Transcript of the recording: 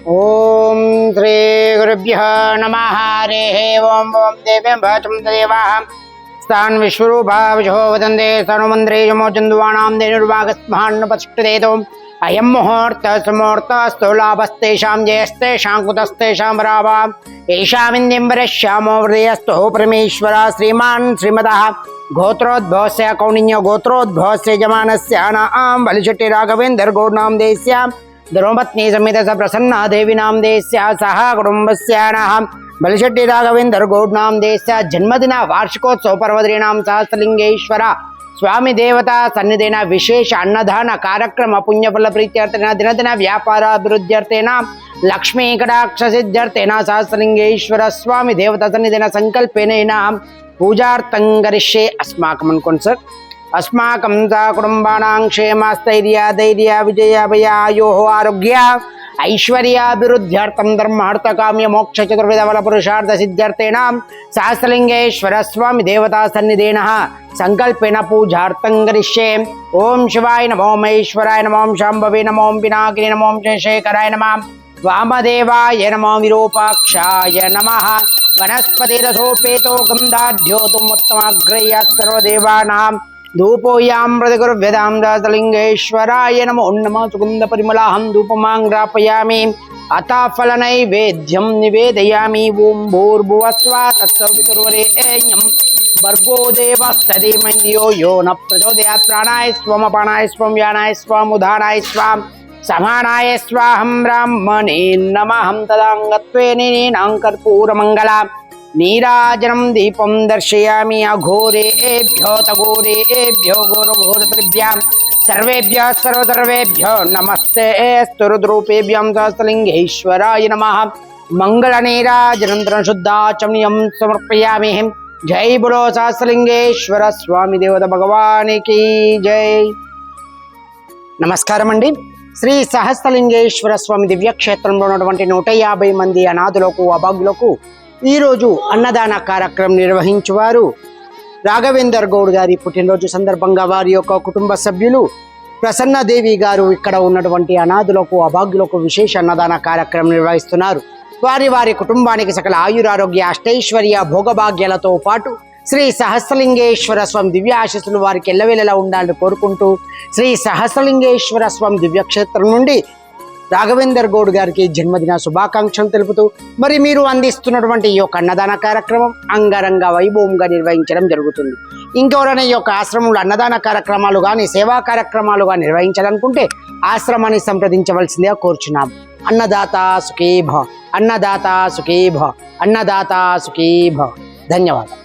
ॐ श्रीगुरुभ्यः नमः। हरेः ॐ ॐ देवे भवतुं तदेवाः स्थान् विश्वरूपावजो वदन्ते सर्वमन्त्रेजमो चन्दुवाणां देनुर्वागस्मान्नपतिष्ठदेतोम् अयं मुहूर्तः सुमुहूर्तस्तु लाभस्तेषां जयस्तेषां, कुतस्तेषां रावाम् येषामिन्दिम्बरश्यामो हृदयस्तु परमेश्वर, श्रीमान् श्रीमतः गोत्रोद्भवस्य कौण्डिन्य गोत्रोद्भवस्य जमानस्य न आं बलिशट्टि राघवेन्दर्गोणां देस्याम् द्रौपत्नी समित स प्रसन्ना देवीनां देस्या सह कुटुम्बस्यानाः बलिशेट्टि राघवेन्दर्गौड्नां देश जन्मदिन वार्षिकोत्सव पर्वदीणां सहस्रलिंगेश्वर स्वामी देवता सन्निधेन विशेष अन्नदान कार्यक्रम पुण्यफल प्रीत्यर्थेन दिनदिन व्यापार अभिवृद्ध्यर्थेन लक्ष्मी कटाक्ष सिद्ध्यर्थेन सहस्रलिंगेश्वर स्वामी देवता सन्निधेन संकल्पेन पूजार्थं करिष्ये। अस्माकं अन्कोन् सर अस्माक कुटुंबाण क्षेम स्थर्य अस्माकं कुटुम्बानां क्षेमस्थैर्याधैर्याविजयाभयायोः आरोग्य ऐश्वर्याभिवृद्ध्यर्थम धर्महर्त काम्य मोक्ष चतुर्विधवल पुरुषार्थ सिद्ध्यर्थेण सहस्रलिंगेश्वर स्वामी देवता सन्निधेन संकल्पेन पूजार्थं करिष्ये। ओम शिवाय नमो महेश्वराय नमो शांभवे नमो पिनाकिनि नमो शेखराय नमः। वामदेवाय नमो विरूपाक्षाय नमः। वनस्पतिरसोपेतो गन्धाढ्योतुमुत्तमाग्रह्य सर्वदेवानां నమో మహేశ్వరాయ నమో నమ వామదేవాయ నమో విరూపాక్షాయ నమ వనస్పతిరసోపేతో గంధాఢ్యోతుముత్తమాగ్రయ సర్వదేవానాం ధూపోయాం ప్రతిగురువ్యదాం దాసలింగేశ్వరాయ నమో నమ సుగంధ పరిమళాహం ధూపమాంగ్రాపయామి అతాఫల నైవేద్యం నివేదయామి ఓం భూర్భువస్వ తత్సవితుర్వరేణ్యం భర్గో దేవస్తధీమన్యో యో న ప్రచోదయాత్ ప్రాణాయ స్వమపానాయ స్వం యానాయ స్వముదానాయ స్వాం సమానాయ స్వాహం బ్రాహ్మణే నమహం తదాంగత్వే తదాంగత్వేనాం కర్పూరమంగళ నీరాజనం దీపం దర్శయామి అఘోరేభ్యో తఘోరేభ్యో ఘోరఘోరతృభ్యాం సర్వేభ్య సర్వసర్వేభ్యో నమస్తే స్తురుద్రూపేభ్యం సహస్రలింగేశ్వరాయ నమ. మంగళ నీరాజనంతరం సమర్పయామి. జై బులో సహస్రలింగేశ్వర స్వామి దేవత భగవానికి జై. నమస్కారం అండి. శ్రీ సహస్రలింగేశ్వర స్వామి దివ్యక్షేత్రంలో ఉన్నటువంటి నూట యాభై మంది అనాథులకు అభాగ్యులకు ఈరోజు అన్నదాన కార్యక్రమం నిర్వహించువారు రాఘవేందర్ గౌడ్ గారి పుట్టినరోజు సందర్భంగా వారి యొక్క కుటుంబ సభ్యులు ప్రసన్నదేవి గారు ఇక్కడ ఉన్నటువంటి అనాథులకు అభాగ్యులకు విశేష అన్నదాన కార్యక్రమం నిర్వహిస్తున్నారు. వారి వారి కుటుంబానికి సకల ఆయురారోగ్య అష్టైశ్వర్య భోగభాగ్యాలతో పాటు శ్రీ సహస్రలింగేశ్వర స్వామి దివ్యాశస్సులు వారికి ఎల్లవేళలా ఉండాలని కోరుకుంటూ శ్రీ సహస్రలింగేశ్వర స్వామి దివ్యక్షేత్రం నుండి రాఘవేందర్ గౌడ్ గారికి జన్మదిన శుభాకాంక్షలు తెలుపుతూ మరి మీరు అందిస్తున్నటువంటి ఈ యొక్క అన్నదాన కార్యక్రమం అంగరంగ వైభవంగా నిర్వహించడం జరుగుతుంది. ఇంకెవరైనా ఈ యొక్క ఆశ్రమంలో అన్నదాన కార్యక్రమాలు కానీ సేవా కార్యక్రమాలు కానీ నిర్వహించాలనుకుంటే ఆశ్రమాన్ని సంప్రదించవలసిందిగా కోరుచున్నాం. అన్నదాత సుఖీభ అన్నదాత సుఖీభ అన్నదాత సుఖీభ ధన్యవాదాలు.